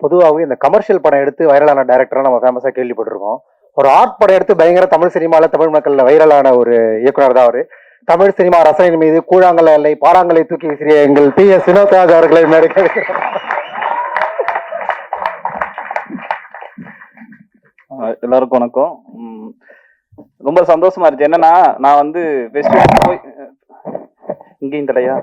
பொதுவாகவே இந்த கமர்ஷியல் படம் எடுத்து வைரலான டேரக்டராக நம்ம ஃபேமஸாக கேள்விப்பட்டிருக்கோம். ஒரு ஆர்ட் படம் எடுத்து பயங்கர தமிழ் சினிமாவில் தமிழ் மக்களில் வைரலான ஒரு இயக்குனர் தான் அவர். தமிழ் சினிமா ரசனையின் மீது கூழாங்கல் இல்லை பாறாங்கலை தூக்கி விசிறிய எங்கள் பி எஸ் வினோத்ராஜ் அவர்களை மேடைக்கு எல்லாருக்கும் வணக்கம். ரொம்ப சந்தோஷமா இருந்துச்சு. என்னன்னா நான் வந்து ஃபெஸ்டிவல் போய் இங்கேயும் தலையா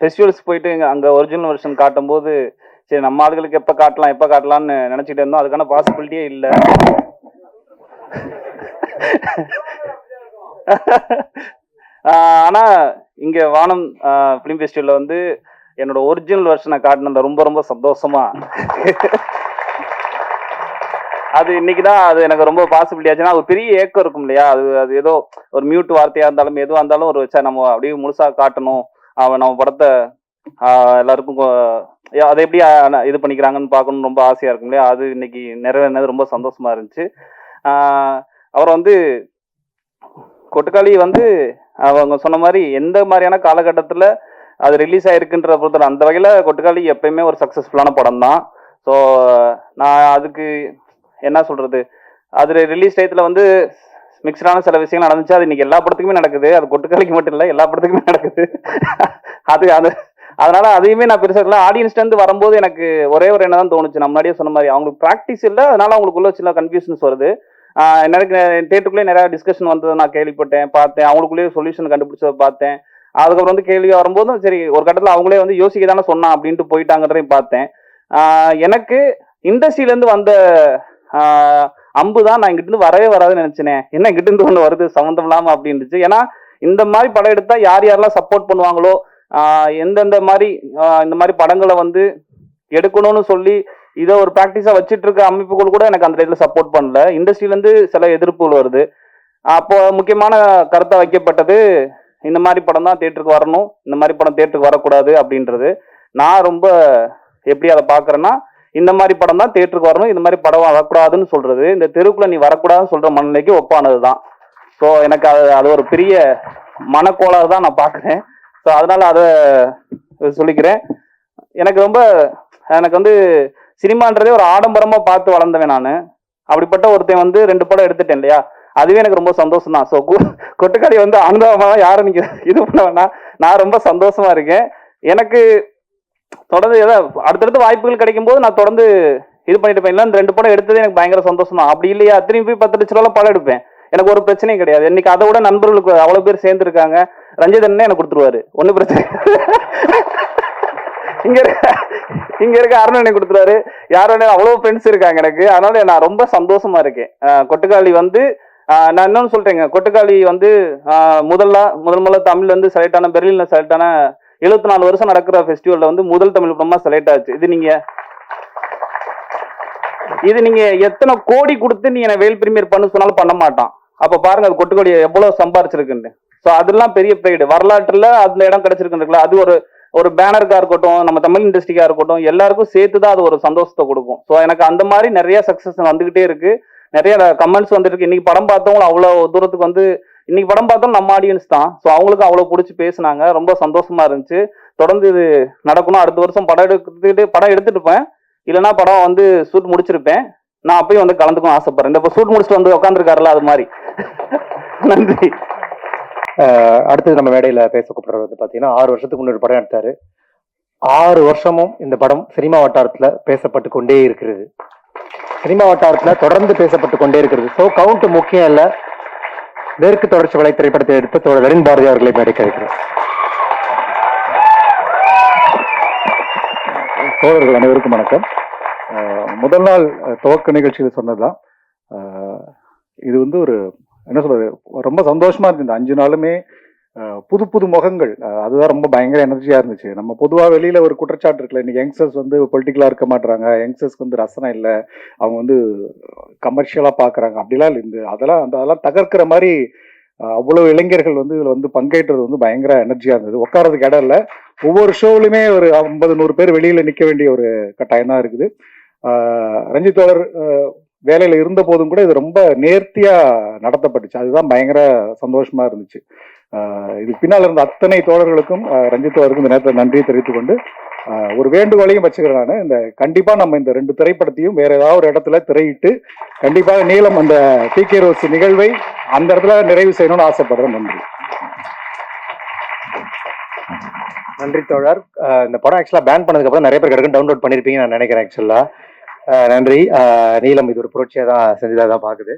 ஃபெஸ்டிவல்ஸ் போயிட்டு இங்கே அங்கே ஒரிஜினல் வெர்ஷன் காட்டும்போது சரி நம்ம ஆளுகளுக்கு எப்போ காட்டலாம் எப்போ காட்டலாம்னு நினச்சிட்டு இருந்தோம். அதுக்கான பாசிபிலிட்டியே இல்லை. ஆனால் இங்கே வானம் ஃபிலிம் ஃபெஸ்டிவலில் வந்து என்னோட ஒரிஜினல் வெர்ஷனை காட்டினது ரொம்ப ரொம்ப சந்தோஷமா. அது இன்னைக்கு தான் அது எனக்கு ரொம்ப பாசிபிலிட்டி ஆச்சுன்னா ஒரு பெரிய ஏக்கம் இருக்கும் இல்லையா? அது அது ஏதோ ஒரு மியூட் வார்த்தையாக இருந்தாலும் எதுவாக இருந்தாலும் ஒரு நம்ம அப்படியே முழுசாக காட்டணும். அவன் நம்ம படத்தை எல்லாருக்கும் அதை எப்படி இது பண்ணிக்கிறாங்கன்னு பார்க்கணும்னு ரொம்ப ஆசையா இருக்கும் இல்லையா? அது இன்னைக்கு நிறைவேறினது ரொம்ப சந்தோஷமா இருந்துச்சு. ஆஹ் அப்புறம் வந்து கொட்டுக்காளி வந்து அவங்க சொன்ன மாதிரி எந்த மாதிரியான காலகட்டத்தில் அது ரிலீஸ் ஆயிருக்குன்ற பொறுத்தவரை அந்த வகையில் கொட்டுக்காளி எப்பயுமே ஒரு சக்ஸஸ்ஃபுல்லான படம் தான் ஸோ நான் அதுக்கு என்ன சொல்றது? அது ரிலீஸ் டயத்தில் வந்து மிக்சடான சில விஷயங்கள் நடந்துச்சு. அது இன்னைக்கு எல்லா படத்துக்குமே நடக்குது. அது கொட்டுக்காளிக்கு மட்டும் இல்லை எல்லா படத்துக்குமே நடக்குது. அது அது அதனால அதையுமே நான் பெருசாக இல்லை ஆடியன்ஸ்லேருந்து வரும்போது எனக்கு ஒரே ஒரு என்ன தான் தோணுச்சு. நான் முன்னாடியே சொன்ன மாதிரி அவங்களுக்கு ப்ராக்டிஸ் இல்லை அதனால அவங்களுக்குள்ள சில கன்ஃபியூஷன்ஸ் வருது. எனக்கு தேட்டருக்குள்ளே நிறையா டிஸ்கஷன் வந்ததை நான் கேள்விப்பட்டேன் பார்த்தேன். அவங்களுக்குள்ளேயே சொல்யூஷன் கண்டுபிடிச்சதை பார்த்தேன். அதுக்கப்புறம் வந்து கேள்வி வரும்போதும் சரி ஒரு கட்டத்தில் அவங்களே வந்து யோசிக்க தானே சொன்னான் அப்படின்ட்டு போயிட்டாங்கன்றதையும் பார்த்தேன். எனக்கு இண்டஸ்ட்ரியிலேருந்து வந்த அம்பு தான் நான் இங்கிட்டு இருந்து வரவே வராதுன்னு நினைச்சேனே. என்ன இங்கிட்டு இருந்து ஒன்று வருது? சம்மந்தம் இல்லாம அப்படின்னுச்சு. ஏன்னா இந்த மாதிரி படம் எடுத்தா யார் யாரெல்லாம் சப்போர்ட் பண்ணுவாங்களோ எந்தெந்த மாதிரி இந்த மாதிரி படங்களை வந்து எடுக்கணும்னு சொல்லி இதை ஒரு ப்ராக்டிஸா வச்சுட்டு இருக்க அமைப்புகள் கூட எனக்கு அந்த இதில் சப்போர்ட் பண்ணல. இண்டஸ்ட்ரியிலேருந்து சில எதிர்ப்புகள் வருது. அப்போ முக்கியமான கருத்தை வைக்கப்பட்டது இந்த மாதிரி படம் தான் தேட்டருக்கு வரணும் இந்த மாதிரி படம் தேட்டருக்கு வரக்கூடாது அப்படின்றது. நான் ரொம்ப எப்படி அதை பார்க்குறேன்னா இந்த மாதிரி படம் தான் தேட்டருக்கு வரணும் இந்த மாதிரி படம் வரக்கூடாதுன்னு சொல்றது. இந்த தெருக்குள்ள நீ வரக்கூடாதுன்னு சொல்ற மனநிலைக்கு ஒப்பானது தான் ஸோ எனக்கு அது அது ஒரு பெரிய மனக்கோளாறு தான் நான் பார்க்குறேன். ஸோ அதனால அதை சொல்லிக்கிறேன். எனக்கு ரொம்ப எனக்கு வந்து சினிமான்றதே ஒரு ஆடம்பரமாக பார்த்து வளர்ந்தவன் நான். அப்படிப்பட்ட ஒருத்தன் வந்து ரெண்டு படம் எடுத்துட்டேன் இல்லையா? அதுவே எனக்கு ரொம்ப சந்தோஷம் தான் ஸோ கொட்டுக்காளி வந்து அனுபவமா யாரும் நீங்கள் இது பண்ண வேணாம். நான் ரொம்ப சந்தோஷமா இருக்கேன். எனக்கு தொடர்ந்து ஏதாவது அடுத்தடுத்து வாய்ப்புகள் கிடைக்கும் போது நான் தொடர்ந்து இது பண்ணிட்டு இருப்பேன் இந்த ரெண்டு படம் எடுத்ததே எனக்கு பயங்கர சந்தோஷம் தான் அப்படி இல்லையா? திரும்பி போய் பத்து லட்ச ரூபாய் படம் எடுப்பேன். எனக்கு ஒரு பிரச்சனையும் கிடையாது. இன்னைக்கு அதை விட நண்பர்களுக்கு அவ்வளவு பேர் சேர்ந்துருக்காங்க. ரஞ்சித் அண்ணனே எனக்கு கொடுத்துருவாரு. ஒன்றும் பிரச்சனை இங்க இருக்க இங்க இருக்க அருணனை கொடுத்துருவாரு. யாரும் அவ்வளவு ஃப்ரெண்ட்ஸ் இருக்காங்க எனக்கு. அதனால நான் ரொம்ப சந்தோஷமா இருக்கேன். கொட்டுக்காளி வந்து நான் இன்னொன்னு சொல்றேங்க. கொட்டுக்காளி வந்து முதல்ல முதல் முதல்ல தமிழ்ல இருந்து செலக்ட் ஆன பெர்லின்ல செலக்ட் ஆன எழுபத்தி நாலு வருஷம் நடக்கிற ஃபெஸ்டிவல்ல வந்து முதல் தமிழ் படமா செலக்ட் ஆச்சு. இது நீங்க இது நீங்க எத்தனை கோடி கொடுத்து நீ என்ன வேல் பிரீமியர் பண்ண சொன்னாலும் பண்ண மாட்டான். அப்ப பாருங்க அது கொட்டுக்கோடி எவ்வளவு சம்பாரிச்சிருக்குன்னு ஸோ அதெல்லாம் பெரிய ப்ரைடு வரலாற்றுல அந்த இடம் கிடைச்சிருக்குன்றதுல அது ஒரு ஒரு பேனருக்கா இருக்கட்டும் நம்ம தமிழ் இண்டஸ்ட்ரிக்கா இருக்கட்டும் எல்லாருக்கும் சேர்த்து தான் அது ஒரு சந்தோஷத்தை கொடுக்கும். ஸோ எனக்கு அந்த மாதிரி நிறைய சக்சஸ் வந்துகிட்டே இருக்கு. நிறைய கமெண்ட்ஸ் வந்துட்டு இருக்கு இன்னைக்கு படம் பார்த்தவங்களும் அவ்வளோ தூரத்துக்கு வந்து இன்னைக்கு படம் பார்த்தோம் நம்ம ஆடியன்ஸ் தான். ஸோ அவங்களுக்கு அவ்வளோ பிடிச்சி பேசுனாங்க. ரொம்ப சந்தோஷமா இருந்துச்சு. தொடர்ந்து இது நடக்கணும். அடுத்த வருஷம் படம் எடுத்துக்கிட்டு படம் எடுத்துட்டு இருப்பேன். இல்லைன்னா படம் வந்து ஷூட் முடிச்சிருப்பேன். நான் அப்பயும் வந்து கலந்துக்கணும் ஆசைப்படுறேன். இந்த இப்போ ஷூட் முடிச்சுட்டு வந்து உட்காந்துருக்காருல அது மாதிரி. நன்றி. அடுத்தது நம்ம மேடையில் பேச கூப்பிடுறது வந்து ஆறு வருஷத்துக்கு முன்னாடி படம் எடுத்தாரு. ஆறு வருஷமும் இந்த படம் சினிமா வட்டாரத்தில் பேசப்பட்டு கொண்டே இருக்கிறது. சினிமா வட்டாரத்தில் தொடர்ந்து பேசப்பட்டு கொண்டே இருக்கிறது. ஸோ கவுண்ட் முக்கியம் இல்லை. மேற்கு தொடர்ச்சி வலை திரைப்படத்தை எடுத்த தோழர் லலின் பாரதி அவர்களை மேடைக்கு தோழர்கள் அனைவருக்கும் வணக்கம். முதல் நாள் துவக்க நிகழ்ச்சியில் சொன்னதுதான். இது வந்து ஒரு என்ன சொல்றது ரொம்ப சந்தோஷமா இருந்தது. இந்த அஞ்சு நாளுமே புது புது முகங்கள். அதுதான் ரொம்ப பயங்கர எனர்ஜியா இருந்துச்சு. நம்ம பொதுவா வெளியில ஒரு குற்றச்சாட்டு இருக்குல்ல இன்னைக்கு யங்ஸ்டர்ஸ் வந்து பொலிட்டிக்கலா இருக்க மாட்டாங்க யங்ஸ்டர்ஸ்க்கு வந்து ரசனை இல்லை அவங்க வந்து கமர்ஷியலா பாக்குறாங்க அப்படிலாம் இருந்து இந்த அதெல்லாம் அந்த அதெல்லாம் தகர்க்கிற மாதிரி அவ்வளோ அவ்வளவு இளைஞர்கள் வந்து இதுல வந்து பங்கேற்றது வந்து பயங்கர எனர்ஜியா இருந்தது. உட்காரதுக்கு இடம் இல்லை. ஒவ்வொரு ஷோவிலுமே ஒரு ஐம்பது நூறு பேர் வெளியில நிக்க வேண்டிய ஒரு கட்டாயம் தான் இருக்குது. ரஞ்சித்தோழர் ரஞ்சித் வேலையில இருந்த போதும் கூட இது ரொம்ப நேர்த்தியா நடத்தப்பட்டுச்சு. அதுதான் பயங்கர சந்தோஷமா இருந்துச்சு. இது இதுக்கு பின்னால் இருந்த அத்தனை தோழர்களுக்கும் ரஞ்சித் அவருக்கும் இந்த நேரத்தில் நன்றியை தெரிவித்துக் கொண்டு ஒரு வேண்டுகோளையும் வச்சுக்கிறேன் நான். இந்த கண்டிப்பா நம்ம இந்த ரெண்டு திரைப்படத்தையும் வேற ஏதாவது ஒரு இடத்துல திரையிட்டு கண்டிப்பாக நீளம் அந்த டி கே ரோஸ் நிகழ்வை அந்த இடத்துல நிறைவு செய்யணும்னு ஆசைப்படுறேன். நன்றி. நன்றி தோழர். இந்த படம் ஆக்சுவலா பேன் பண்ணதுக்கப்புறம் நிறைய பேர் கிடைக்கும் டவுன்லோட் பண்ணிருப்பீங்க நான் நினைக்கிறேன் ஆக்சுவலா நன்றி. நீலம் இது ஒரு புரட்சியாக தான் செஞ்சதாக தான் பார்க்குது.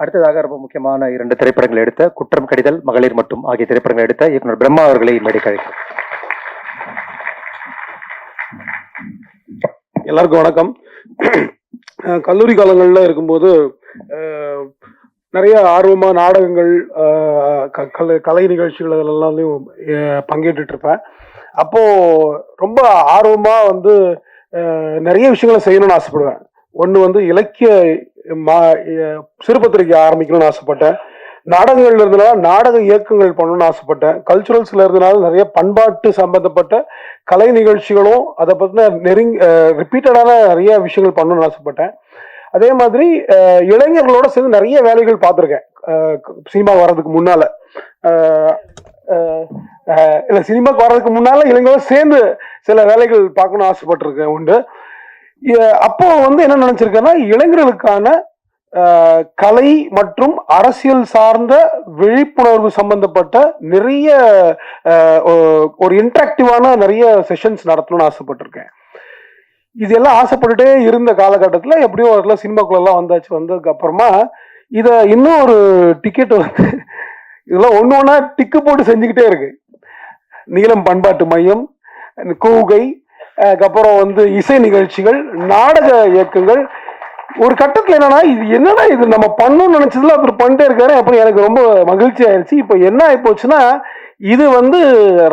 அடுத்ததாக ரொம்ப முக்கியமான இரண்டு திரைப்படங்கள் எடுத்த குற்றம் கடிதல் மகளிர் மட்டும் ஆகிய திரைப்படங்கள் எடுத்த இயக்குனர் பிரம்மா அவர்களை மேடை கழிக்கிறேன் எல்லாருக்கும் வணக்கம். கல்லூரி காலங்களில் இருக்கும்போது நிறைய ஆர்வமா நாடகங்கள் க- கலை கலை நிகழ்ச்சிகள் அதெல்லாம்லையும் அஹ், பங்கேற்றுட்டு இருப்பேன். அப்போ ரொம்ப ஆர்வமா வந்து நிறைய விஷயங்களை செய்யணும்னு ஆசைப்படுவேன். ஒன்று வந்து இலக்கிய மா சிறுபத்திரிக்கை ஆரம்பிக்கணும்னு ஆசைப்பட்டேன். நாடகங்கள்ல இருந்தனால நாடக இயக்கங்கள் பண்ணணும்னு ஆசைப்பட்டேன். கல்ச்சுரல்ஸ்ல இருந்தனால நிறைய பண்பாட்டு சம்பந்தப்பட்ட கலை நிகழ்ச்சிகளும் அதை பற்றின நெருங்கி ரிப்பீட்டடான நிறைய விஷயங்கள் பண்ணணும்னு ஆசைப்பட்டேன். அதே மாதிரி இளைஞர்களோட சேர்ந்து நிறைய வேலைகள் பார்த்துருக்கேன். சினிமா வர்றதுக்கு முன்னால. இல்லை சினிமாவுக்கு வர்றதுக்கு முன்னால இளைஞரோட சேர்ந்து சில வேலைகள் பார்க்கணும்னு ஆசைப்பட்டிருக்கேன். உண்டு. அப்போ வந்து என்ன நினைச்சிருக்கேன்னா இளைஞர்களுக்கான கலை மற்றும் அரசியல் சார்ந்த விழிப்புணர்வு சம்பந்தப்பட்ட நிறைய ஒரு இன்ட்ராக்டிவான நிறைய செஷன்ஸ் நடத்தணும்னு ஆசைப்பட்டிருக்கேன். இதெல்லாம் ஆசைப்பட்டுட்டே இருந்த காலகட்டத்தில் எப்படியோ ஒரு சினிமாக்குள்ளெல்லாம் வந்தாச்சு. வந்ததுக்கு அப்புறமா இதை இன்னும் ஒரு டிக்கெட் வந்து இதெல்லாம் ஒன்று ஒன்றா டிக்கு போட்டு செஞ்சுக்கிட்டே இருக்கு. நீளம் பண்பாட்டு மையம் இந்த கூகை அதுக்கப்புறம் வந்து இசை நிகழ்ச்சிகள் நாடக இயக்கங்கள். ஒரு கட்டத்தில் என்னன்னா இது என்னடா இது? நம்ம பண்ணணும்னு நினைச்சதுல அப்புறம் பண்ணிட்டே இருக்காரு. அப்புறம் எனக்கு ரொம்ப மகிழ்ச்சி ஆயிடுச்சு இப்போ என்ன ஆகிப்போச்சுன்னா இது வந்து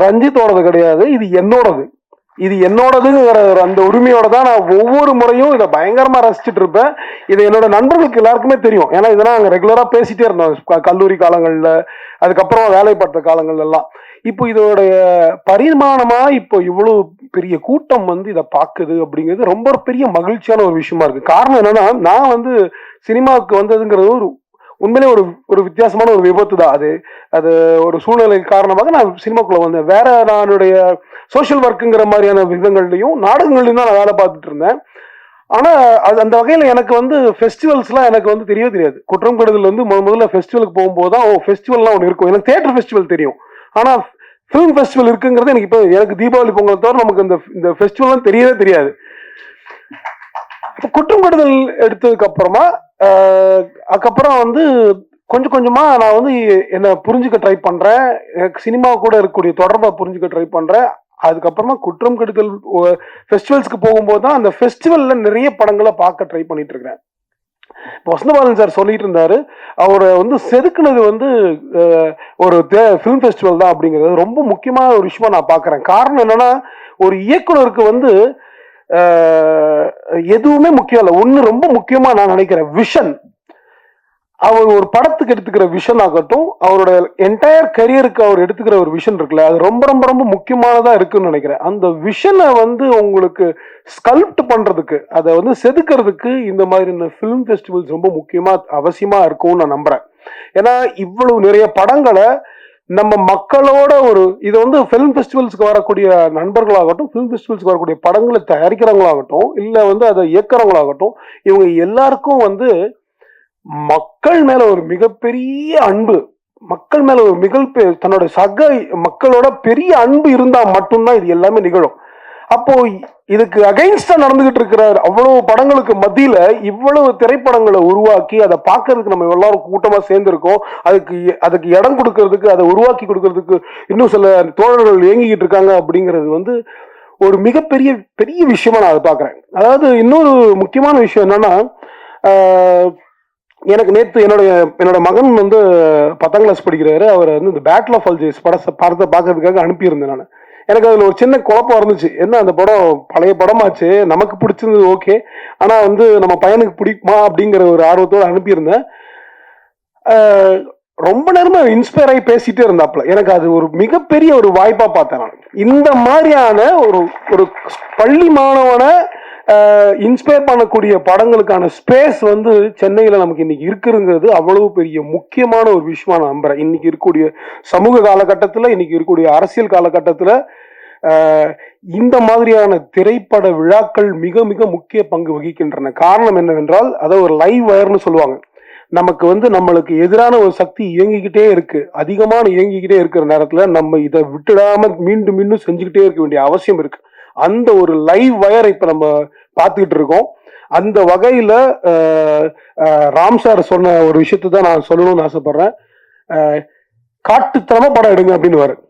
ரஞ்சித்தோடது கிடையாது. இது என்னோடது. இது என்னோடதுங்கிற ஒரு அந்த உரிமையோட தான் நான் ஒவ்வொரு முறையும் இதை பயங்கரமா ரசிச்சுட்டு இருப்பேன். இது என்னோட நண்பர்களுக்கு எல்லாருக்குமே தெரியும். ஏன்னா இதெல்லாம் நாங்கள் ரெகுலரா பேசிட்டே இருந்தோம். கல்லூரி காலங்கள்ல அதுக்கப்புறம் வேலை பார்த்த காலங்கள்ல எல்லாம் இப்போ இதோடைய பரிமாணமா இப்போ இவ்வளவு பெரிய கூட்டம் வந்து இதை பார்க்குது அப்படிங்கிறது ரொம்ப பெரிய மகிழ்ச்சியான ஒரு விஷயமா இருக்கு. காரணம் என்னன்னா நான் வந்து சினிமாவுக்கு வந்ததுங்கிறது ஒரு உண்மையிலே ஒரு ஒரு வித்தியாசமான ஒரு விபத்து தான். அது அது ஒரு சூழ்நிலை காரணமாக நான் சினிமாக்குள்ள வந்தேன். வேற நானுடைய சோஷியல் ஒர்க்குங்கிற மாதிரியான விதங்கள்லையும் நாடகங்கள்லையும் தான் நான் வேலை பார்த்துட்டு இருந்தேன். ஆனா அது அந்த வகையில எனக்கு வந்து ஃபெஸ்டிவல்ஸ்லாம் எனக்கு வந்து தெரியவே தெரியாது. குற்றம் கெடுதல் வந்து முதல்ல ஃபெஸ்டிவலுக்கு போகும்போது தான் ஓ ஃபெஸ்டிவல்லாம் ஒன்று இருக்கும். எனக்கு தேட்டர் ஃபெஸ்டிவல் தெரியும். ஆனால் ஃபிலிம் ஃபெஸ்டிவல் இருக்குங்கிறது எனக்கு இப்போ எனக்கு தீபாவளி பொங்கல் தவிர நமக்கு இந்த இந்த ஃபெஸ்டிவல்லாம் தெரியவே தெரியாது. இப்போ குற்றம் கெடுதல் எடுத்ததுக்கு அப்புறமா அதுக்கப்புறம் வந்து கொஞ்சம் கொஞ்சமா நான் வந்து என்னை புரிஞ்சுக்க ட்ரை பண்றேன். எனக்கு சினிமா கூட இருக்கக்கூடிய தொடர்பை புரிஞ்சுக்க ட்ரை பண்றேன். அதுக்கப்புறமா குற்றம் கெடுதல் ஃபெஸ்டிவல்ஸ்க்கு போகும்போது தான் அந்த ஃபெஸ்டிவல்ல நிறைய படங்களை பார்க்க ட்ரை பண்ணிட்டு இருக்கிறேன். இப்போ வசந்தபாலன் சார் சொல்லிட்டு இருந்தாரு அவரை வந்து செதுக்குனது வந்து ஒரு ஃபிலிம் ஃபெஸ்டிவல் தான் அப்படிங்கிறது. ரொம்ப முக்கியமான ஒரு விஷயமா நான் பார்க்குறேன் காரணம் என்னன்னா ஒரு இயக்குனருக்கு வந்து எதுவுமே முக்கியம் இல்லை. ஒன்று ரொம்ப முக்கியமா நான் நினைக்கிறேன். விஷன் அவர் ஒரு படத்துக்கு எடுத்துக்கிற விஷன் ஆகட்டும் அவரோட என்டையர் கரியருக்கு அவர் எடுத்துக்கிற ஒரு விஷன் இருக்குல்ல அது ரொம்ப ரொம்ப ரொம்ப முக்கியமானதாக இருக்குன்னு நினைக்கிறேன். அந்த விஷனை வந்து உங்களுக்கு ஸ்கல்ப்ட் பண்றதுக்கு அதை வந்து செதுக்கிறதுக்கு இந்த மாதிரி ஃபிலிம் ஃபெஸ்டிவல்ஸ் ரொம்ப முக்கியமா அவசியமா இருக்கும்னு நான் நம்புறேன். ஏன்னா இவ்வளவு நிறைய படங்களை நம்ம மக்களோட ஒரு இது வந்து ஃபிலிம் ஃபெஸ்டிவல்ஸ்க்கு வரக்கூடிய நண்பர்களாகட்டும் ஃபிலிம் ஃபெஸ்டிவல்ஸ்க்கு வரக்கூடிய படங்களை தயாரிக்கிறவங்களாகட்டும் இல்லை வந்து அதை இயக்குறவங்களாகட்டும் இவங்க எல்லாருக்கும் வந்து மக்கள் மேல ஒரு மிகப்பெரிய அன்பு மக்கள் மேல ஒரு மிக பெ- தன்னோட சக மக்களோட பெரிய அன்பு இருந்தா மட்டும்தான் இது எல்லாமே நிகழும். அப்போ இதுக்கு அகைன்ஸ்டா நடந்துகிட்டு இருக்கிற அவ்வளவு படங்களுக்கு மத்தியில இவ்வளவு திரைப்படங்களை உருவாக்கி அதை பார்க்கறதுக்கு நம்ம எல்லாரும் கூட்டமா சேர்ந்திருக்கோம். அதுக்கு அதுக்கு இடம் கொடுக்கறதுக்கு அதை உருவாக்கி கொடுக்கறதுக்கு இன்னும் சில தோழர்கள் இயங்கிக்கிட்டு இருக்காங்க அப்படிங்கிறது வந்து ஒரு மிகப்பெரிய பெரிய விஷயமா நான் அதை பார்க்குறேன். அதாவது இன்னொரு முக்கியமான விஷயம் என்னன்னா எனக்கு நேற்று என்னுடைய என்னோட மகன் வந்து பத்தாம் கிளாஸ் படிக்கிறாரு. அவர் வந்து இந்த பேட்டில் ஆஃப் அல்ஜேஸ் படத்தை படத்தை பார்க்கறதுக்காக அனுப்பியிருந்தேன் நான். எனக்கு அதில் ஒரு சின்ன குழப்பம் இருந்துச்சு. என்ன அந்த படம் பழைய படமாச்சு? நமக்கு பிடிச்சிருந்தது ஓகே. ஆனால் வந்து நம்ம பையனுக்கு பிடிக்குமா அப்படிங்கிற ஒரு ஆர்வத்தோடு அனுப்பியிருந்தேன். ரொம்ப நேரமா இன்ஸ்பயர் ஆகி பேசிட்டே இருந்தாப்ல எனக்கு அது ஒரு மிகப்பெரிய ஒரு வாய்ப்பா பார்த்தேன் நான். இந்த மாதிரியான ஒரு ஒரு பள்ளி மாணவனை இன்ஸ்பயர் பண்ணக்கூடிய படங்களுக்கான ஸ்பேஸ் வந்து சென்னையில் நமக்கு இன்னைக்கு இருக்குங்கிறது அவ்வளவு பெரிய முக்கியமான ஒரு விஷயமா நான் நம்புறேன். இன்னைக்கு இருக்கக்கூடிய சமூக காலகட்டத்தில் இன்னைக்கு இருக்கக்கூடிய அரசியல் காலகட்டத்தில் இந்த மாதிரியான திரைப்பட விழாக்கள் மிக மிக முக்கிய பங்கு வகிக்கின்றன. காரணம் என்னவென்றால் அதை ஒரு லைவ் வயர்னு சொல்லுவாங்க. நமக்கு வந்து நம்மளுக்கு எதிரான ஒரு சக்தி இயங்கிக்கிட்டே இருக்கு. அதிகமான இயங்கிக்கிட்டே இருக்கிற நேரத்தில் நம்ம இதை விட்டுடாம மீண்டும் மீண்டும் செஞ்சுக்கிட்டே இருக்க வேண்டிய அவசியம் இருக்கு. அந்த ஒரு லைவ் வயரை இப்ப நம்ம பார்த்துக்கிட்டு இருக்கோம். அந்த வகையில ராம் சார் சொன்ன ஒரு விஷயத்தை தான் நான் சொல்லணும்னு ஆசைப்படுறேன். காட்டுத்தனமா படம் எடுங்க அப்படின்னு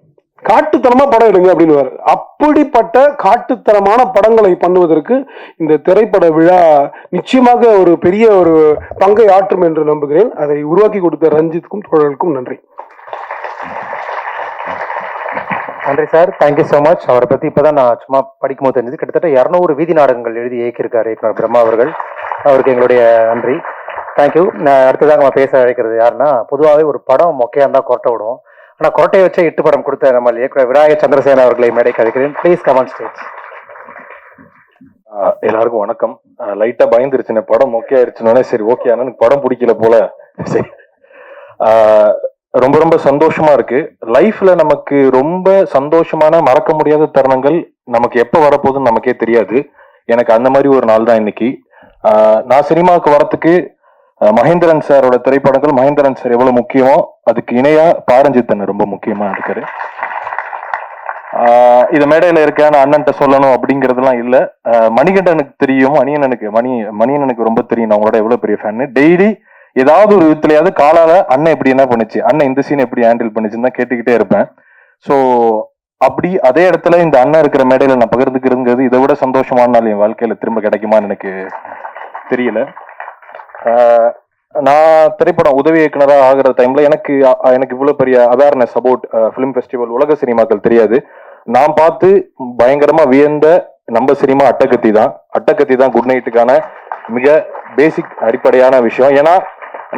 காட்டுத்தனமா படம் எடுங்க அப்படின்னு அப்படிப்பட்ட காட்டுத்தனமான படங்களை பண்ணுவதற்கு இந்த திரைப்பட விழா நிச்சயமாக ஒரு பெரிய ஒரு பங்கை ஆற்றும் என்று நம்புகிறேன். அதை உருவாக்கி கொடுத்த ரஞ்சித்துக்கும் தோழர்களுக்கும் நன்றி. நன்றி சார். தேங்க்யூ ஸோ மச் அவரை பற்றி இப்போ தான் நான் சும்மா படிக்கும்போது தெரிஞ்சது. கிட்டத்தட்ட இரநூறு வீதி நாடகங்கள் எழுதி இயக்கியிருக்காரு இயக்குனர் பிரம்மா அவர்கள். அவருக்கு எங்களுடைய நன்றி. தேங்க்யூ நான் அடுத்ததாக நம்ம பேச அழைக்கிறது யாருன்னா பொதுவாகவே ஒரு படம் மொக்கையாக இருந்தால் கொரட்டை விடும். ஆனால் கொரட்டையை வச்சே எட்டு படம் கொடுத்த நம்ம இயக்குனர் விநாயக சந்திரசேன அவர்களை மேடை கதைக்கிறேன் ப்ளீஸ் கமான் ஸ்டேஜ் எல்லாருக்கும் வணக்கம். லைட்டாக பயந்துருச்சுன்னு படம் மொக்கையாயிருச்சுனோடனே சரி ஓகே ஆனால் எனக்கு படம் பிடிக்கல போல. சரி. ரொம்ப ரொம்ப சந்தோஷமா இருக்கு. லைஃப்ல நமக்கு ரொம்ப சந்தோஷமான மறக்க முடியாத தருணங்கள் நமக்கு எப்ப வரப்போகுதுன்னு நமக்கே தெரியாது. எனக்கு அந்த மாதிரி ஒரு நாள் தான் இன்னைக்கு. நான் சினிமாவுக்கு வரத்துக்கு மகேந்திரன் சாரோட திரைப்படங்கள் மகேந்திரன் சார் எவ்வளவு முக்கியமோ அதுக்கு இணையா பாரஞ்சித்தன் ரொம்ப முக்கியமா இருக்காரு. ஆஹ் இது மேடையில இருக்கான அண்ணன்ட்ட சொல்லணும் அப்படிங்கறதுலாம் இல்ல. மணிகண்டனுக்கு தெரியும் மணியனனுக்கு மணி மணியனனுக்கு ரொம்ப தெரியும் நான் உங்களோட எவ்வளவு பெரிய ஃபேன் டெய்லி ஏதாவது ஒரு விதத்துலயாவது காலால அண்ணன் இப்படி என்ன பண்ணுச்சு? அண்ணன் இந்த சீன் எப்படி ஹேண்டில் பண்ணுச்சுன்னு தான் கேட்டுக்கிட்டே இருப்பேன். ஸோ அப்படி அதே இடத்துல இந்த அண்ணன் இருக்கிற மேடையில நான் பகிர்ந்துக்கிறதுங்கிறது இதை விட சந்தோஷமான நாள் என் வாழ்க்கையில திரும்ப கிடைக்குமான்னு எனக்கு தெரியல. நான் திரைப்படம் உதவி இயக்குனராக ஆகிற டைம்ல எனக்கு எனக்கு இவ்வளவு பெரிய அவேர்னஸ் அபவுட் ஃபிலிம் ஃபெஸ்டிவல் உலக சினிமாக்கள் தெரியாது. நான் பார்த்து பயங்கரமா வியந்த நம்ம சினிமா அட்டக்கத்தி தான். அட்டக்கத்தி தான் குட் நைட்டுக்கான மிக பேசிக் அடிப்படையான விஷயம். ஏன்னா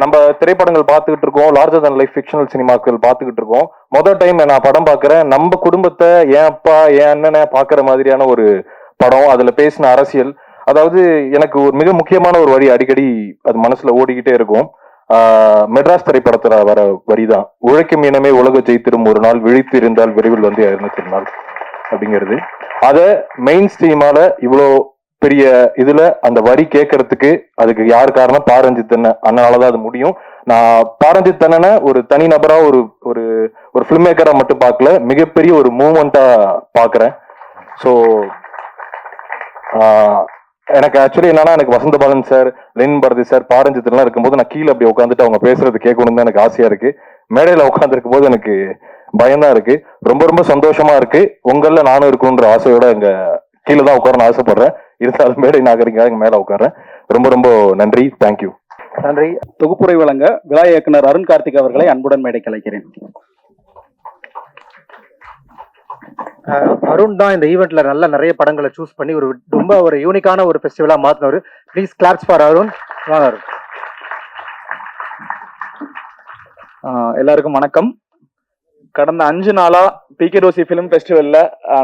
நம்ம திரைப்படங்கள் பார்த்துக்கிட்டு இருக்கோம். லார்ஜர் தன் லைஃப் ஃபிக்ஷனல் சினிமாக்கள் பார்த்துக்கிட்டு இருக்கோம். மொதல் டைம் நான் படம் பார்க்குறேன். நம்ம குடும்பத்தை என் அப்பா என் அண்ணனை பார்க்குற மாதிரியான ஒரு படம். அதில் பேசின அரசியல். அதாவது எனக்கு ஒரு மிக முக்கியமான ஒரு வரி அடிக்கடி அது மனசுல ஓடிக்கிட்டே இருக்கும். மெட்ராஸ் திரைப்படத்துல வர வரிதான். உழைக்கும் இனமே உலக ஜெயித்திரும் ஒரு நாள் விழித்து இருந்தால் விரைவில் வந்து இருநூத்தி நாள் அப்படிங்கிறது. அதை மெயின் ஸ்ட்ரீமால இவ்வளோ பெரிய இதுல அந்த வரி கேட்கறதுக்கு அதுக்கு யார் காரணம்? பாரஞ்சித் அண்ணன். அண்ணனாலதான் அது முடியும். நான் பாரஞ்சித் அண்ணனை ஒரு தனி நபரா ஒரு ஒரு ஒரு ஃபிலிம் மேக்கரா மட்டும் பார்க்கல. மிகப்பெரிய ஒரு மூமெண்டா பாக்குறேன் ஸோ எனக்கு ஆக்சுவலி என்னன்னா எனக்கு வசந்த பாலன் சார் லெனின் பாரதி சார் பாரஞ்சித்லாம் இருக்கும்போது நான் கீழே அப்படி உட்காந்துட்டு அவங்க பேசுறது கேட்கணும்னு தான் எனக்கு ஆசையா இருக்கு. மேடையில உட்காந்துருக்கும் போது எனக்கு பயம்தான் இருக்கு. ரொம்ப ரொம்ப சந்தோஷமா இருக்கு. உங்களில் நானும் இருக்கணுன்ற ஆசையோட இங்க கீழே தான் உட்காரன்னு ஆசைப்படுறேன். இருந்தாலும் மேடை நாகரிக இங்க மேல உட்கார்றேன். ரொம்ப ரொம்ப நன்றி. தேங்க்யூ நன்றி. தொகுப்புரை வழங்க விழா இயக்குனர் அருண் கார்த்திக் அவர்களை அன்புடன் மேடை கலைக்கிறேன் அருண் தான் இந்த ஈவெண்ட்ல நல்ல நிறைய படங்களை சூஸ் பண்ணி ஒரு ரொம்ப ஒரு யூனிக்கான ஒரு ஃபெஸ்டிவலா மாத்தினவர். ப்ளீஸ் கிளாப்ஸ் ஃபார் அருண் வாங்க அருண் ஆஹ் எல்லாருக்கும் வணக்கம். கடந்த அஞ்சு நாளா பிகே ரோசி ஃபிலிம் ஃபெஸ்டிவல்ல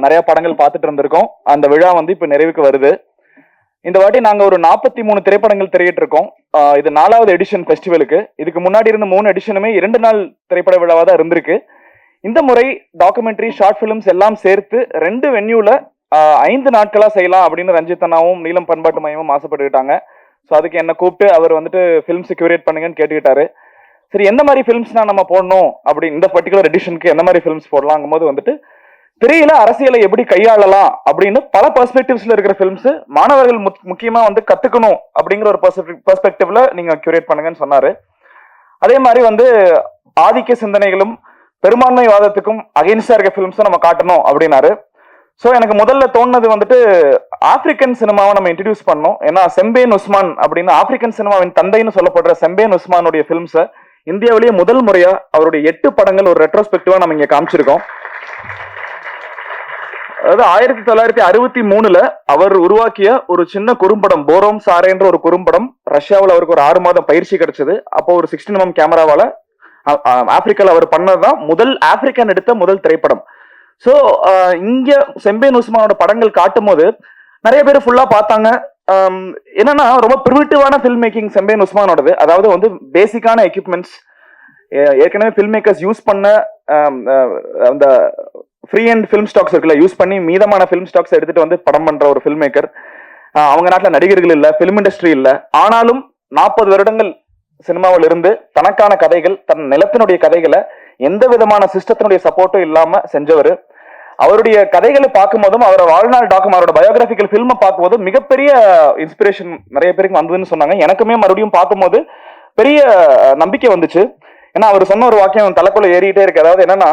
நிறைய படங்கள் பார்த்துட்டு இருந்திருக்கோம். அந்த விழா வந்து இப்ப நிறைவுக்கு வருது. இந்த வாட்டி நாங்க ஒரு நாற்பத்தி மூணு திரைப்படங்கள் திரையிட்டு இருக்கோம். இது நாலாவது எடிஷன் ஃபெஸ்டிவலுக்கு இதுக்கு முன்னாடி இருந்த மூணு எடிஷனுமே இரண்டு நாள் திரைப்பட விழாவாக தான் இருந்திருக்கு. இந்த முறை டாக்குமெண்ட்ரி ஷார்ட் ஃபிலிம்ஸ் எல்லாம் சேர்த்து ரெண்டு வென்யூல ஐந்து நாட்களா செய்யலாம் அப்படின்னு ரஞ்சித் அண்ணாவும் நீலம் பண்பாட்டு மையமும் ஆசைப்பட்டுக்கிட்டாங்க. ஸோ அதுக்கு என்னை கூப்பிட்டு அவர் வந்துட்டு ஃபிலிம்ஸ் கியூரேட் பண்ணுங்கன்னு கேட்டுக்கிட்டாரு. சரி எந்த மாதிரி ஃபிலிம்ஸ்னா நம்ம போடணும்? அப்படி இந்த பர்டிகுலர் எடிஷனுக்கு எந்த மாதிரி ஃபிலிம்ஸ் போடலாங்கும் போது வந்துட்டு திரையில அரசியலை எப்படி கையாளலாம் அப்படின்னு பல பெர்ஸ்பெக்டிவ்ஸ்ல இருக்கிற ஃபிலிம்ஸ் மாணவர்கள் முக்கியமா வந்து கத்துக்கணும் அப்படிங்கிற ஒரு பெர்ஸ்பெக்டிவ்ல நீங்க கியூரேட் பண்ணுங்கன்னு சொன்னாரு. அதே மாதிரி வந்து ஆதிக்க சிந்தனைகளும் பெரும்பான்மைவாதத்துக்கும் அகைன்ஸ்டா இருக்க ஃபிலிம்ஸும் நம்ம காட்டணும் அப்படின்னாரு. ஸோ எனக்கு முதல்ல தோணுனது வந்துட்டு ஆப்பிரிக்கன் சினிமாவை நம்ம இன்ட்ரடியூஸ் பண்ணோம் ஏன்னா செம்பேன் உஸ்மான் அப்படின்னு ஆப்பிரிக்கன் சினிமாவின் தந்தைன்னு சொல்லப்படுற செம்பேன் உஸ்மானுடைய ஃபிலிம்ஸை இந்தியாவிலேயே முதல் முறையா அவருடைய எட்டு படங்கள் ஒரு ரெட்ரோஸ்பெக்டிவா நம்ம இங்க காமிச்சிருக்கோம். அதாவது ஆயிரத்தி தொள்ளாயிரத்தி அறுபத்தி மூணுல அவர் உருவாக்கிய ஒரு சின்ன குறும்படம் போரோம் சாரேன்ற ஒரு குறும்படம் ரஷ்யாவில் அவருக்கு ஒரு ஆறு மாதம் பயிற்சி கிடைச்சது. அப்போ ஒரு சிக்ஸ்டின் எம் கேமராவால ஆப்பிரிக்கால அவர் பண்ணதுதான் முதல் ஆப்பிரிக்கன் எடுத்த முதல் திரைப்படம். சோ இங்க செம்பேன் உஸ்மானோட படங்கள் காட்டும் போது நிறைய பேர் ஃபுல்லா பார்த்தாங்க. என்னன்னா ரொம்ப ப்ரிவிட்டிவான ஃபில்ம் மேக்கிங் செம்பேன் உஸ்மானோடது. அதாவது வந்து பேசிக்கான எக்யூப்மெண்ட்ஸ் ஏற்கனவே ஃபில்ம் மேக்கர்ஸ் யூஸ் பண்ண அந்த ஃப்ரீ அண்ட் ஃபிலிம் ஸ்டாக்ஸ் இருக்குல்ல யூஸ் பண்ணி மீதமான ஃபிலிம் ஸ்டாக்ஸ் எடுத்துட்டு வந்து படம் பண்ற ஒரு ஃபில்ம் மேக்கர் அவங்க நாட்டில் நடிகர்கள் இல்லை ஃபிலிம் இண்டஸ்ட்ரி இல்லை. ஆனாலும் நாற்பது வருடங்கள் சினிமாவில் இருந்து தனக்கான கதைகள் தன் நிலத்தினுடைய கதைகளை எந்த விதமான சிஸ்டத்தினுடைய சப்போர்ட்டும் இல்லாம செஞ்சவர். அவருடைய கதைகளை பார்க்கும்போதும் அவரோட வாழ்நாள் டாக்கும் அவரோட பயோகிராபிக்கல் ஃபில்மை பார்க்கும்போதும் மிகப்பெரிய இன்ஸ்பிரேஷன் நிறைய பேருக்கு வந்ததுன்னு சொன்னாங்க. எனக்குமே மறுபடியும் பார்க்கும்போது பெரிய நம்பிக்கை வந்துச்சு. ஏன்னா அவர் சொன்ன ஒரு வாக்கியம் தலைக்குள்ள ஏறிட்டே இருக்கு. அதாவது என்னன்னா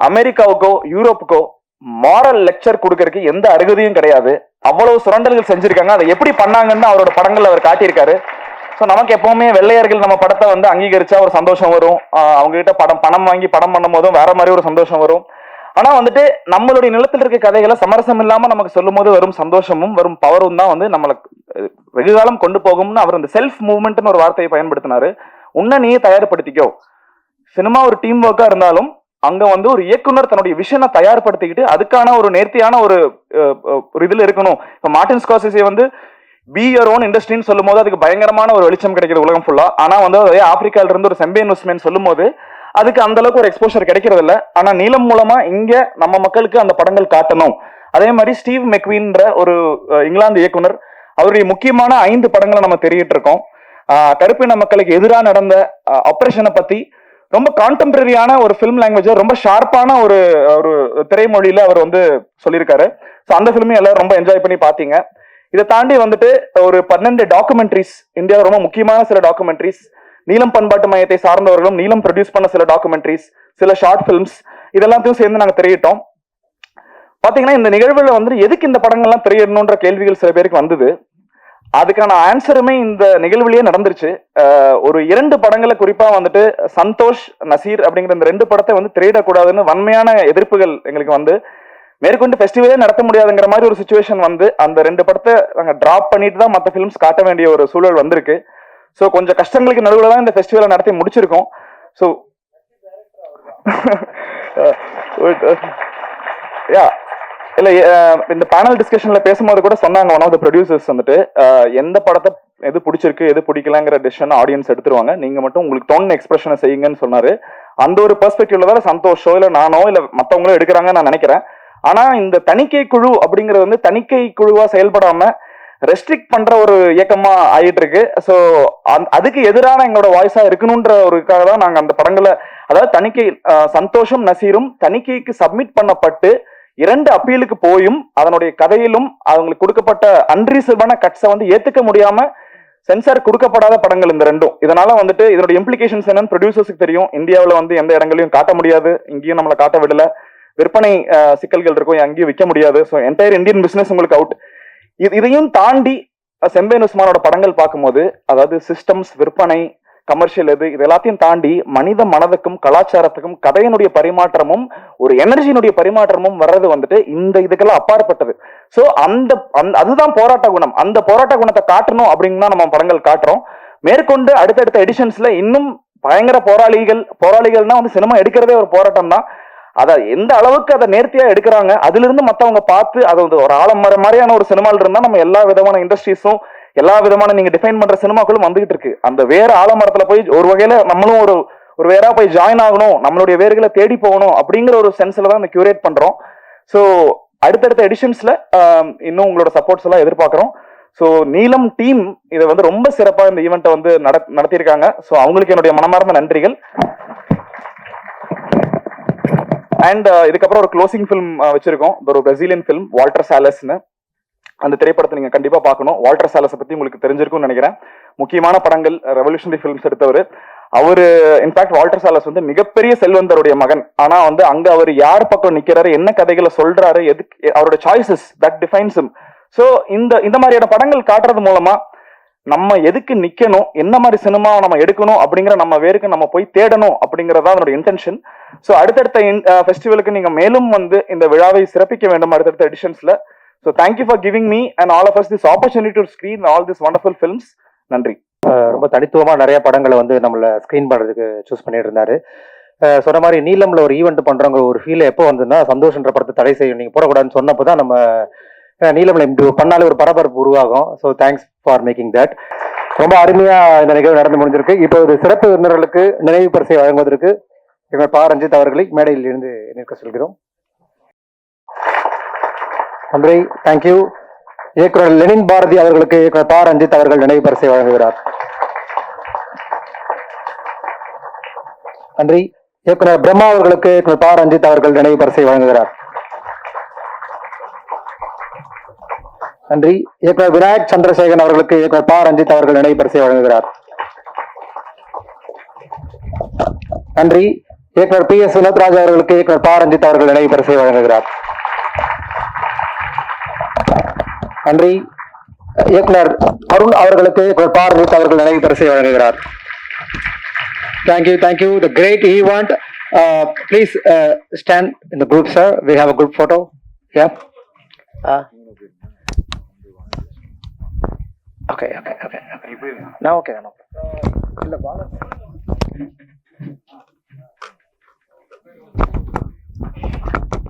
அமெரிக்காவுக்கோ யூரோப்புக்கோ மாரல் லெக்சர் கொடுக்கறதுக்கு எந்த அருகதையும் கிடையாது. அவ்வளவு சுரண்டல்கள் செஞ்சிருக்காங்க. அதை எப்படி பண்ணாங்கன்னு அவரோட படங்கள் அவர் காட்டியிருக்காரு. ஸோ நமக்கு எப்பவுமே வெள்ளையர்கள் நம்ம படத்தை வந்து அங்கீகரிச்சா ஒரு சந்தோஷம் வரும். ஆஹ் அவங்க கிட்ட படம் பணம் வாங்கி படம் பண்ணும் போதும் வேற மாதிரி ஒரு சந்தோஷம் வரும். ஆனா வந்துட்டு நம்மளுடைய நிலத்தில் இருக்க கதைகளை சமரசம் இல்லாம நமக்கு சொல்லும் போது வரும் சந்தோஷமும் வரும் பவரும் தான் வந்து நம்மளை வெகு காலம் கொண்டு போகும்னு அவர் அந்த செல்ஃப் மூவ்மெண்ட்னு ஒரு வார்த்தையை பயன்படுத்தினாரு. உன்னை நீயே தயார்படுத்திக்கோ. சினிமா ஒரு டீம் ஒர்க்கா இருந்தாலும் அங்க வந்து ஒரு இயக்குனர் தன்னுடைய விஷனை தயார்படுத்திக்கிட்டு அதுக்கான ஒரு நேர்த்தியான ஒரு ஒரு இதுல இருக்கணும். இப்ப மார்டின் ஸ்கார்சிசி வந்து பி யர் ஓன் இண்டஸ்ட்ரின்னு சொல்லும் போது அதுக்கு பயங்கரமான ஒரு வெளிச்சம் கிடைக்கிறது உலகம் ஃபுல்லா ஆனா வந்து அதே ஆப்பிரிக்கால இருந்து ஒரு செம்பே இன்வெஸ்ட்மெண்ட் சொல்லும் போது அதுக்கு அந்த அளவுக்கு ஒரு எக்ஸ்போஷர் கிடைக்கிறது இல்ல ஆனா நீளம் மூலமா இங்க நம்ம மக்களுக்கு அந்த படங்கள் காட்டணும். அதே மாதிரி ஸ்டீவ் மெக்வீன்ற ஒரு இங்கிலாந்து இயக்குனர் அவருடைய முக்கியமான ஐந்து படங்களை நம்ம தெரியிட்டு இருக்கோம் கருப்பின மக்களுக்கு எதிராக நடந்த ஆப்ரேஷனை பத்தி ரொம்ப கான்டெம்பரரியான ஒரு ஃபிலிம் லாங்குவேஜ் ரொம்ப ஷார்ப்பான ஒரு ஒரு திரைமொழியில அவர் வந்து சொல்லியிருக்காரு. ஸோ அந்த ஃபிலிமையும் எல்லாரும் ரொம்ப என்ஜாய் பண்ணி பார்த்தீங்க. இதை தாண்டி வந்துட்டு ஒரு பன்னெண்டு டாக்குமெண்ட்ரிஸ் இந்தியாவில் ரொம்ப முக்கியமான சில டாக்குமெண்ட்ரிஸ் நீலம் பண்பாட்டு மையத்தை சார்ந்தவர்களும் நீலம் ப்ரொடியூஸ் பண்ண சில டாக்குமெண்ட்ரிஸ் சில ஷார்ட் ஃபிலிம்ஸ் இதெல்லாத்தையும் சேர்ந்து நாங்கள் திரையிட்டோம். பாத்தீங்கன்னா இந்த நிகழ்வுல வந்து எதுக்கு இந்த படங்கள்லாம் திரையிடணுன்ற கேள்விகள் சில பேருக்கு வந்தது. அதுக்கான ஆன்சருமே இந்த நிகழ்வுலயே நடந்துருச்சு. ஒரு இரண்டு படங்களை குறிப்பா வந்துட்டு சந்தோஷ் நசீர் அப்படிங்கிற இந்த ரெண்டு படத்தை வந்து திரையிடக்கூடாதுன்னு வன்மையான எதிர்ப்புகள் எங்களுக்கு வந்து மேற்கொண்டு ஃபெஸ்டிவலே நடத்த முடியாதுங்கிற மாதிரி ஒரு சுச்சுவேஷன் வந்து அந்த ரெண்டு படத்தை நாங்கள் ட்ராப் பண்ணிட்டு தான் மற்ற ஃபிலிம்ஸ் காட்ட வேண்டிய ஒரு சூழல் வந்திருக்கு. ஸோ கொஞ்சம் கஷ்டங்களுக்கு நடுவில் தான் இந்த ஃபெஸ்டிவலை நடத்தி முடிச்சிருக்கோம். ஸோ யா இல்லை இந்த பேனல் டிஸ்கஷனில் பேசும்போது கூட சொன்னாங்க ஒன் ஆஃப் த ப்ரொடியூசர்ஸ் வந்துட்டு. எந்த படத்தை எது பிடிச்சிருக்கு எது பிடிக்கலங்கிற டிசிஷன் ஆடியன்ஸ் எடுத்துருவாங்க. நீங்கள் மட்டும் உங்களுக்கு தோணுன எக்ஸ்பிரஷனை செய்யுங்கன்னு சொன்னார். அந்த ஒரு பெர்ஸ்பெக்டிவ்ல தான் சந்தோஷோ இல்லை நானோ இல்லை மற்றவங்களோ எடுக்கிறாங்கன்னு நான் நினைக்கிறேன். ஆனால் இந்த தணிக்கை குழு அப்படிங்கிறது வந்து தணிக்கை குழுவாக செயல்படாமல் ரெஸ்ட்ரிக்ட் பண்ற ஒரு இயக்கமா ஆயிட்டு இருக்கு ஸோ அதுக்கு எதிரான எங்களோட வாய்ஸா இருக்கணும்ன்ற ஒருக்காக தான் நாங்க அந்த படங்களை அதாவது தணிக்கை சந்தோஷம் நசீரும் தணிக்கைக்கு சப்மிட் பண்ணப்பட்டு இரண்டு அப்பீலுக்கு போயும். அதனுடைய கதையிலும் அவங்களுக்கு கொடுக்கப்பட்ட அன்ரீசர்வான கட்ஸை வந்து ஏத்துக்க முடியாம சென்சார் கொடுக்கப்படாத படங்கள் இந்த ரெண்டும். இதனால வந்துட்டு இதனுடைய இம்ப்ளிகேஷன்ஸ் என்னன்னு ப்ரொடியூசர்ஸ்க்கு தெரியும். இந்தியாவில் வந்து எந்த இடங்களையும் காட்ட முடியாது. இங்கேயும் நம்மளை காட்ட விடல. விற்பனை சிக்கல்கள் இருக்கும். அங்கேயும் விற்க முடியாது. ஸோ என்டையர் இந்தியன் பிசினஸ் உங்களுக்கு அவுட் இதையும் தாண்டி செம்பேன் உஸ்மானோட படங்கள் பார்க்கும்போது அதாவது சிஸ்டம்ஸ் விற்பனை கமர்ஷியல் இது இது எல்லாத்தையும் தாண்டி மனித மனதுக்கும் கலாச்சாரத்துக்கும் கதையினுடைய பரிமாற்றமும் ஒரு எனர்ஜியினுடைய பரிமாற்றமும் வர்றது வந்துட்டு இந்த இதுக்கெல்லாம் அப்பாற்பட்டது. ஸோ அந்த அந்த- அதுதான் போராட்ட குணம். அந்த போராட்ட குணத்தை காட்டணும் அப்படின்னு தான் நம்ம படங்கள் காட்டுறோம். மேற்கொண்டு அடுத்தடுத்த எடிஷன்ஸ்ல இன்னும் பயங்கர போராளிகள் போராளிகள்னா வந்து சினிமா எடுக்கிறதே ஒரு போராட்டம் தான் அதை எந்த அளவுக்கு அதை நேர்த்தியா எடுக்கிறாங்க அதுல இருந்து மத்தவங்க பார்த்து அதை வந்து ஒரு ஆலமரம் மாதிரியான ஒரு சினிமால இருந்தா நம்ம எல்லா விதமான இண்டஸ்ட்ரீஸும் எல்லா விதமான நீங்க டிஃபைன் பண்ற சினிமாக்களும் வந்துகிட்டு இருக்கு. அந்த வேற ஆலமரத்துல போய் ஒரு வகையில நம்மளும் ஒரு ஒரு வேறா போய் ஜாயின் ஆகணும் நம்மளுடைய வேர்களை தேடி போகணும் அப்படிங்கிற ஒரு சென்ஸ்ல தான் இந்த கியூரேட் பண்றோம். ஸோ அடுத்தடுத்த எடிஷன்ஸ்ல இன்னும் உங்களோட சப்போர்ட்ஸ் எல்லாம் எதிர்பார்க்குறோம். ஸோ நீலம் டீம் இதை வந்து ரொம்ப சிறப்பாக இந்த ஈவெண்ட்டை வந்து நட நடத்தியிருக்காங்க. ஸோ அவங்களுக்கு என்னுடைய மனமார்ந்த நன்றிகள். அண்ட் uh, இதுக்கப்புறம் ஒரு க்ளோசிங் ஃபிலிம் uh, வச்சிருக்கோம். ஒரு பிரசீலியன் ஃபிலிம் வால்டர் சாலஸ்னு அந்த திரைப்படத்தை நீங்க கண்டிப்பா பார்க்கணும். வால்டர் சாலஸை பத்தி உங்களுக்கு தெரிஞ்சிருக்கும்னு நினைக்கிறேன். முக்கியமான படங்கள் ரெவல்யூஷனரி ஃபிலிம்ஸ் எடுத்தவர். அவரு இன்ஃபேக்ட் வால்டர் சாலஸ் வந்து மிகப்பெரிய செல்வந்தருடைய மகன். ஆனா வந்து அங்க அவர் யார் பக்கம் நிக்கிறாரு என்ன கதைகளை சொல்றாரு எதுக்கு அவரோட சாய்ஸஸ் தட் டிஃபைன்ஸ் ஸோ இந்த இந்த மாதிரியான படங்கள் காட்டுறது மூலமா நம்ம எதுக்கு நிக்கணும்? என்ன மாதிரி சினிமா நம்ம எடுக்கணும்? அப்படிங்கிற நம்ம வேருக்கு நம்ம போய் தேடணும் அப்படிங்கறதா அதனோட இன்டென்ஷன் ஸோ அடுத்தடுத்த ஃபெஸ்டிவலுக்கு uh, நீங்க மேலும் வந்து இந்த விழாவை சிறப்பிக்க வேண்டும் அடுத்தடுத்த எடிஷன்ஸ்ல so thank you for giving me and all of us this opportunity to screen all this wonderful films நன்றி. Uh, ரொம்ப தனித்துவமா நிறைய படங்களை வந்து நம்மள ஸ்கிரீன் பண்றதுக்கு சூஸ் பண்ணிட்டு இருந்தாரு uh, சொன்ன மாதிரி நீலம்ல ஒரு ஈவெண்ட் பண்றவங்க ஒரு ஃபீல் எப்போ வந்ததுன்னா சந்தோஷன்ற படத்தை தடை செய்யும். நீங்க போடக்கூடாதுன்னு சொன்னப்போ தான் நம்ம நீலமலை இது பண்ணாலே ஒரு பரபரப்பு உருவாகும். So thanks for making that ரொம்ப அருமையா இந்த நிகழ்வு நடந்து முடிஞ்சிருக்கு. இப்போ ஒரு சிறப்பு விருந்தினர்களுக்கு நினைவு பரிசை வழங்குவதற்கு எங்கள் பா. ரஞ்சித் அவர்களை மேடையில் இருந்து நிற்க சொல்கிறோம். நன்றி. தேங்க்யூ இயக்குனர் லெனின் பாரதி அவர்களுக்கு இயக்குனர் பா. ரஞ்சித் அவர்கள் நினைவு பரிசை வழங்குகிறார். நன்றி. இயக்குனர் பிரம்மா அவர்களுக்கு இயக்குனர் பா. ரஞ்சித் அவர்கள் நினைவு பரிசை வழங்குகிறார். நன்றி. இயக்குனர் விநாயக் சந்திரசேகரன் அவர்களுக்கு இயக்குனர் பா. ரஞ்சித் அவர்கள் நினைவு பரிசை வழங்குகிறார். நன்றி. இயக்குனர் பி. எஸ். வினோத்ராஜ் அவர்களுக்கு இயக்குனர் பா. ரஞ்சித் அவர்கள் நினைவு பரிசை வழங்குகிறார். நன்றி. இயக்குனர் அருண் அவர்களுக்கு இயக்குனர் பா. ரஞ்சித் அவர்கள் நினைவு பரிசை வழங்குகிறார். Thank you, thank you. The great event. Uh, please uh, stand in the group, sir. We okay okay okay நான் ஓகே நான் ஓகே இல்லை பாலா Thank you.